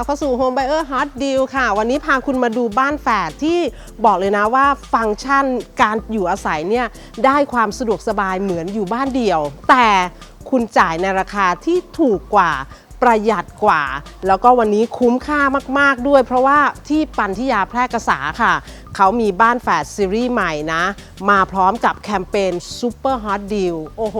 ับเข้าสู่ Home Buyer Hot Deal ค่ะ วันนี้พาคุณมาดูบ้านแฝดที่บอกเลยนะว่าฟังก์ชันการอยู่อาศัยเนี่ยได้ความสะดวกสบายเหมือนอยู่บ้านเดี่ยว แต่คุณจ่ายในราคาที่ถูกกว่าประหยัดกว่า แล้วก็วันนี้คุ้มค่ามาก ๆ ด้วย เพราะว่าที่ปันทิยาแพร่กษาค่ะ เขามีบ้านแฝดซีรีส์ใหม่นะ มาพร้อมกับแคมเปญ Super Hot Deal โอ้โห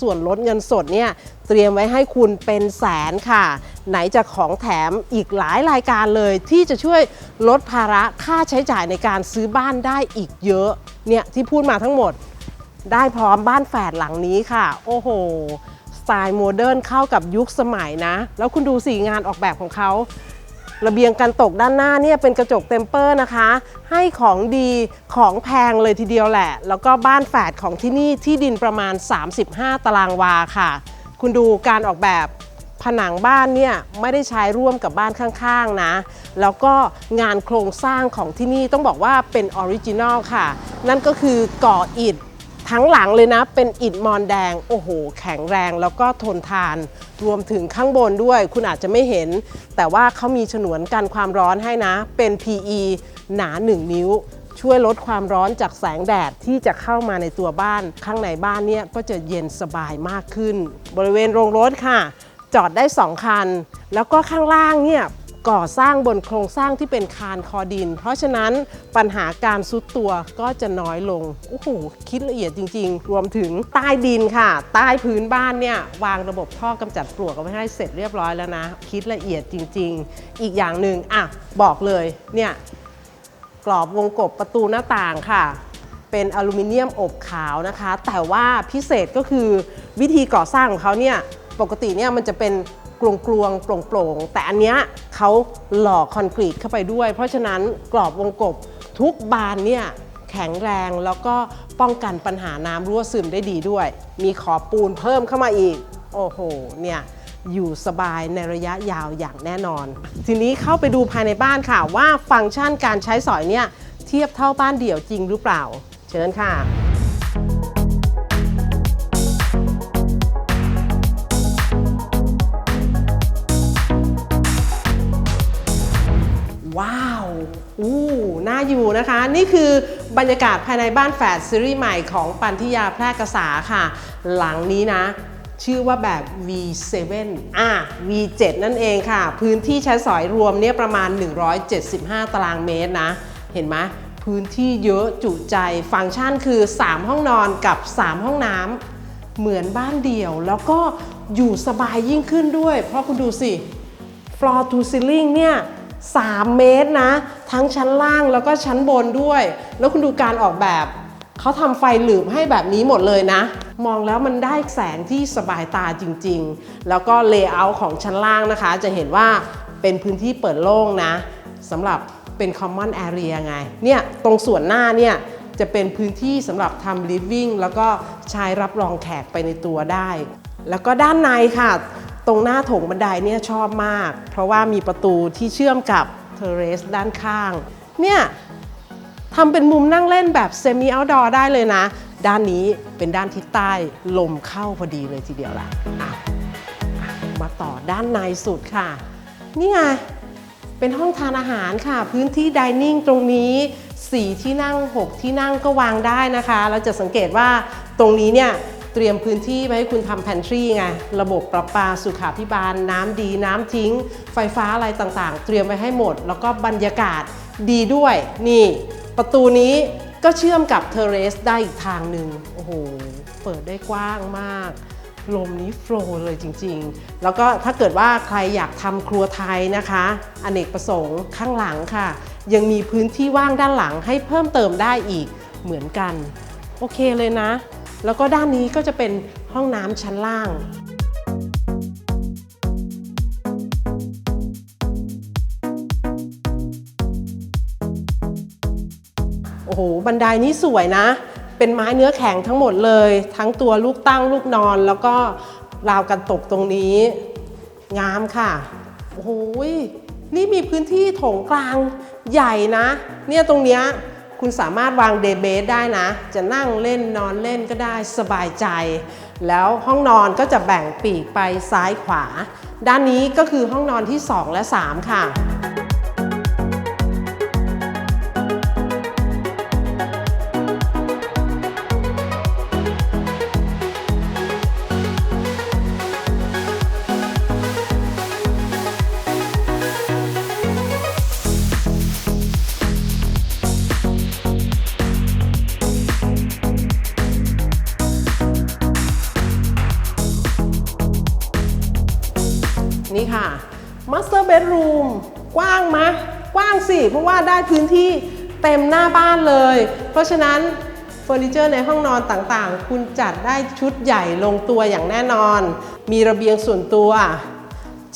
ส่วนลดเงินสดเนี่ย เตรียมไว้ให้คุณเป็นแสนค่ะ ไหนจะของแถมอีกหลายรายการเลยที่จะช่วยลดภาระค่าใช้จ่ายในการซื้อบ้านได้อีกเยอะ เนี่ยที่พูดมาทั้งหมดได้พร้อมบ้านแฝดหลังนี้ค่ะ โอ้โหสไตล์โมเดิร์นเข้ากับยุคสมัยนะ แล้วคุณดูสีงานออกแบบของเขา ระเบียงกันตกด้านหน้าเนี่ยเป็นกระจกเต็มเปอร์นะคะ ให้ของดีของแพงเลยทีเดียวแหละ แล้วก็บ้านแฝดของที่นี่ที่ดินประมาณ 35 ตารางวาค่ะ คุณดูการออกแบบผนังบ้านเนี่ยไม่ได้ใช้ร่วมกับบ้านข้างๆนะ แล้วก็งานโครงสร้างของที่นี่ต้องบอกว่าเป็นออริจินอลค่ะ นั่นก็คือก่ออิฐทั้งหลังเลยนะ เป็นอิฐมอนแดง โอ้โห แข็งแรงแล้วก็ทนทาน รวมถึงข้างบนด้วย คุณอาจจะไม่เห็น แต่ว่าเขามีฉนวนกันความร้อนให้นะ เป็น PE หนา 1 นิ้ว ช่วยลดความร้อนจากแสงแดดที่จะเข้ามาในตัวบ้าน ข้างในบ้านเนี่ยก็จะเย็นสบายมากขึ้น บริเวณโรงรถค่ะ จอดได้ 2 คัน แล้วก็ข้างล่างเนี่ย ก่อสร้างบนโครงสร้างที่เป็นคานคอดิน เพราะฉะนั้นปัญหาการซุดตัวก็จะน้อยลง โอ้โห คิดละเอียดจริง ๆ รวมถึงใต้ดินค่ะ ใต้พื้นบ้านเนี่ยวางระบบท่อกำจัดปลวกเอาไว้ให้เสร็จเรียบร้อยแล้วนะ คิดละเอียดจริง ๆ อีกอย่างหนึ่งอะบอกเลยเนี่ยกรอบวงกบประตูหน้าต่างค่ะ เป็นอลูมิเนียมอบขาวนะคะ แต่ว่าพิเศษก็คือวิธีก่อสร้างของเขาเนี่ยปกติเนี่ยมันจะเป็น กลวงกลวงๆโปร่งๆแต่อันเนี้ยเขาหล่อคอนกรีตเข้าไปด้วย เพราะฉะนั้นกรอบวงกบทุกบานเนี่ยแข็งแรงแล้วก็ป้องกันปัญหาน้ำรั่วซึมได้ดีด้วย มีขอบปูนเพิ่มเข้ามาอีก โอ้โหเนี่ยอยู่สบายในระยะยาวอย่างแน่นอน ทีนี้เข้าไปดูภายในบ้านค่ะ ว่าฟังก์ชันการใช้สอยเนี่ยเทียบเท่าบ้านเดี่ยวจริงหรือเปล่า เชิญค่ะ อยู่นะคะ นี่คือบรรยากาศภายในบ้านแฝดซีรีส์ใหม่ของปันทิยาแพร่กษาค่ะ หลังนี้นะ ชื่อว่าแบบ V7 อะ V7 นั่นเองค่ะ พื้นที่ใช้สอยรวมเนี่ยประมาณ 175 ตารางเมตรนะ เห็นไหมพื้นที่เยอะจุใจฟังก์ชันคือ 3 ห้องนอนกับ 3 ห้องน้ำเหมือนบ้านเดี่ยว แล้วก็อยู่สบายยิ่งขึ้นด้วย เพราะคุณดูสิ floor to ceiling เนี่ย 3 เมตรนะ ทั้งชั้นล่างแล้วก็ชั้นบนด้วย แล้วคุณดูการออกแบบ เขาทำไฟหลืบให้แบบนี้หมดเลยนะ มองแล้วมันได้แสงที่สบายตาจริง ๆ แล้วก็เลเยอร์ของชั้นล่างนะคะ จะเห็นว่าเป็นพื้นที่เปิดโล่งนะสำหรับเป็น common area ไง เนี่ยตรงส่วนหน้าเนี่ยจะเป็นพื้นที่สำหรับทำ living แล้วก็ใช้รับรองแขกไปในตัวได้ แล้วก็ด้านในค่ะ ตรงหน้าโถงบันไดเนี่ยชอบมาก เพราะว่ามีประตูที่เชื่อมกับเทเรสด้านข้าง เนี่ยทำเป็นมุมนั่งเล่นแบบเซมิ o อ t ดอร์ได้เลยนะ ด้านนี้เป็นด้านทิศใต้ลมเข้าพอดีเลยทีเดียวล่ะอะอะมาต่อด้านในสุดค่ะ นี่ไง เป็นห้องทานอาหารค่ะ พื้นที่ดิเนิ่งตรงนี้ 4 ที่นั่ง 6 ที่นั่งก็วางได้นะคะ เราจะสังเกตว่าตรงนี้เนี่ย เตรียมพื้นที่ไว้ให้คุณทำแพนทรีไง ระบบประปาสุขาพิบาล น้ำดีน้ำทิ้ง ไฟฟ้าอะไรต่างๆ เตรียมไว้ให้หมด แล้วก็บรรยากาศดีด้วย นี่ ประตูนี้ก็เชื่อมกับเทเรสได้อีกทางหนึ่งโอ้โห เปิดได้กว้างมาก ลมนี้โฟล์เลยจริงๆ แล้วก็ถ้าเกิดว่าใครอยากทำครัวไทยนะคะ อเนกประสงค์ข้างหลังค่ะ ยังมีพื้นที่ว่างด้านหลังให้เพิ่มเติมได้อีกเหมือนกัน โอเคเลยนะ แล้วก็ด้านนี้ก็จะเป็นห้องน้ำชั้นล่างโอ้โหบันไดนี้สวยนะ เป็นไม้เนื้อแข็งทั้งหมดเลย ทั้งตัวลูกตั้งลูกนอน แล้วก็ราวกันตกตรงนี้ งามค่ะโอ้โหยนี่มีพื้นที่โถงกลางใหญ่นะ เนี่ยตรงเนี้ย คุณสามารถวางเดย์เบสได้นะ จะนั่งเล่นนอนเล่นก็ได้สบายใจ แล้วห้องนอนก็จะแบ่งปีกไปซ้ายขวา ด้านนี้ก็คือห้องนอนที่ 2 และ 3 ค่ะ Master Bedroom กว้างไหมกว้างสิ เพราะว่าได้พื้นที่เต็มหน้าบ้านเลย เพราะฉะนั้นเฟอร์นิเจอร์ในห้องนอนต่างๆ คุณจัดได้ชุดใหญ่ลงตัวอย่างแน่นอน มีระเบียงส่วนตัว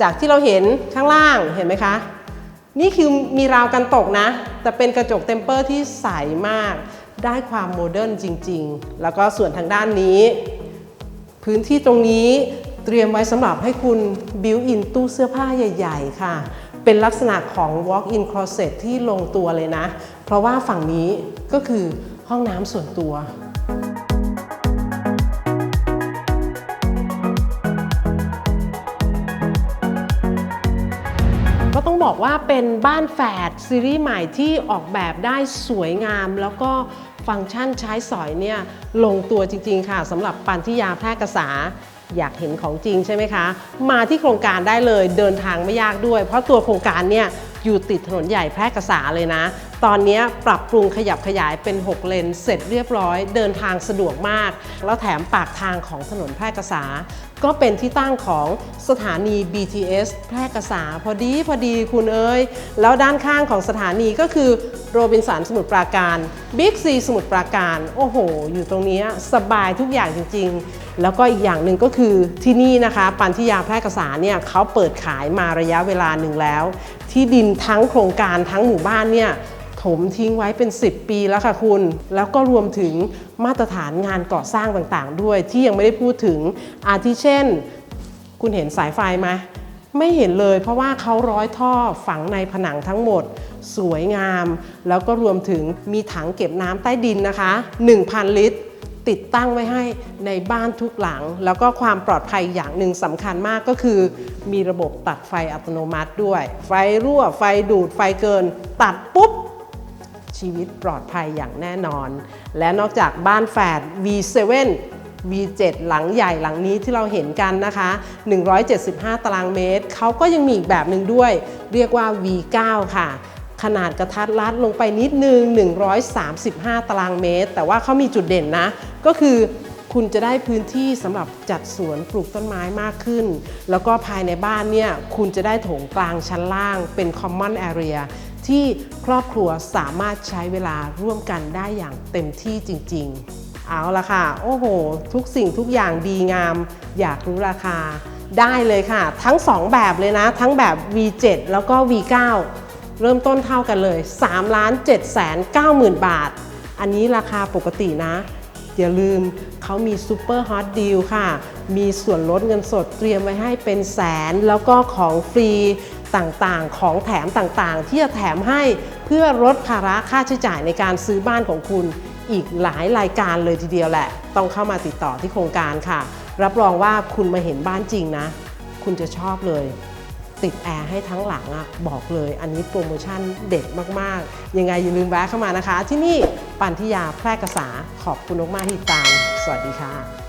จากที่เราเห็นข้างล่างเห็นไหมคะ นี่คือมีราวกันตกนะ แต่เป็นกระจกเทมเปอร์ที่ใสมาก ได้ความโมเดิร์นจริง ๆ แล้วก็ส่วนทางด้านนี้ พื้นที่ตรงนี้ เตรียมไว้สำหรับให้คุณบิวอินตู้เสื้อผ้าใหญ่ ๆ ค่ะ เป็นลักษณะของ walk-in closet ที่ลงตัวเลยนะ เพราะว่าฝั่งนี้ก็คือห้องน้ำส่วนตัวก็ต้องบอกว่าเป็นบ้านแฝดซีรีส์ใหม่ที่ออกแบบได้สวยงาม แล้วก็ฟังก์ชันใช้สอยเนี่ยลงตัวจริง ๆ ค่ะสำหรับปันทิยาแพร่กษา อยากเห็นของจริงใช่ไหมคะ มาที่โครงการได้เลยเดินทางไม่ยากด้วย เพราะตัวโครงการเนี่ยอยู่ติดถนนใหญ่แพร่กษาเลยนะ ตอนนี้ปรับปรุงขยับขยายเป็น 6 เลน เสร็จเรียบร้อย เดินทางสะดวกมาก แล้วแถมปากทางของถนนแพร่กษา ก็เป็นที่ตั้งของสถานี BTS แพร่กษา พอดีพอดีคุณเอ้ย แล้วด้านข้างของสถานีก็คือโรบินสันสมุทรปราการ บิ๊กซีสมุทรปราการ โอ้โห อยู่ตรงนี้สบายทุกอย่างจริง ๆ แล้วก็อีกอย่างหนึ่งก็คือที่นี่นะคะปันทิยาแพร่กษาเนี่ยเขาเปิดขายมาระยะเวลาหนึ่งแล้ว ที่ดินทั้งโครงการทั้งหมู่บ้านเนี่ยถมทิ้งไว้เป็น 10 ปีแล้วค่ะคุณ แล้วก็รวมถึงมาตรฐานงานก่อสร้างต่างๆ ด้วยที่ยังไม่ได้พูดถึงอาทิเช่น คุณเห็นสายไฟไหมไม่เห็นเลยเพราะว่าเขาร้อยท่อฝังในผนังทั้งหมด สวยงาม แล้วก็รวมถึงมีถังเก็บน้ำใต้ดินนะคะ 1,000 ลิตร ติดตั้งไว้ให้ในบ้านทุกหลัง แล้วก็ความปลอดภัยอย่างหนึ่งสำคัญมากก็คือ มีระบบตัดไฟอัตโนมัติด้วย ไฟรั่วไฟดูดไฟเกิน ตัดปุ๊บ ชีวิตปลอดภัยอย่างแน่นอน และนอกจากบ้านแฝด V7 V7 หลังใหญ่หลังนี้ที่เราเห็นกันนะคะ 175 ตารางเมตร เขาก็ยังมีอีกแบบหนึ่งด้วย เรียกว่า V9 ค่ะ ขนาดกระทัดรัดลงไปนิดนึง 135 ตารางเมตร แต่ว่าเขามีจุดเด่นนะ ก็คือคุณจะได้พื้นที่สำหรับจัดสวนปลูกต้นไม้มากขึ้น แล้วก็ภายในบ้านเนี่ย คุณจะได้โถงกลางชั้นล่างเป็น common area ที่ครอบครัวสามารถใช้เวลาร่วมกันได้อย่างเต็มที่จริง ๆ เอาละค่ะ โอ้โห ทุกสิ่งทุกอย่างดีงาม อยากรู้ราคา ได้เลยค่ะ ทั้ง 2 แบบเลยนะ ทั้งแบบ V7 แล้วก็ V9 เริ่มต้นเท่ากันเลย3ล้าน7แสน9หมื่นบาท อันนี้ราคาปกตินะ อย่าลืมเขามีซูเปอร์ฮอตดีลค่ะ มีส่วนลดเงินสดเตรียมไว้ให้เป็นแสน แล้วก็ของฟรีต่างๆ ของแถมต่างๆ ที่จะแถมให้เพื่อลดภาระค่าใช้จ่ายในการซื้อบ้านของคุณอีกหลายรายการเลยทีเดียวแหละ ต้องเข้ามาติดต่อที่โครงการค่ะ รับรองว่าคุณมาเห็นบ้านจริงนะ คุณจะชอบเลย ติดแอร์ให้ทั้งหลังอะบอกเลย อันนี้โปรโมชั่นเด็ดมากๆ ยังไงอย่าลืมแวะเข้ามานะคะ ที่นี่ปันทิยาแพร่กษาขอบคุณมากๆที่ติดตาม สวัสดีค่ะ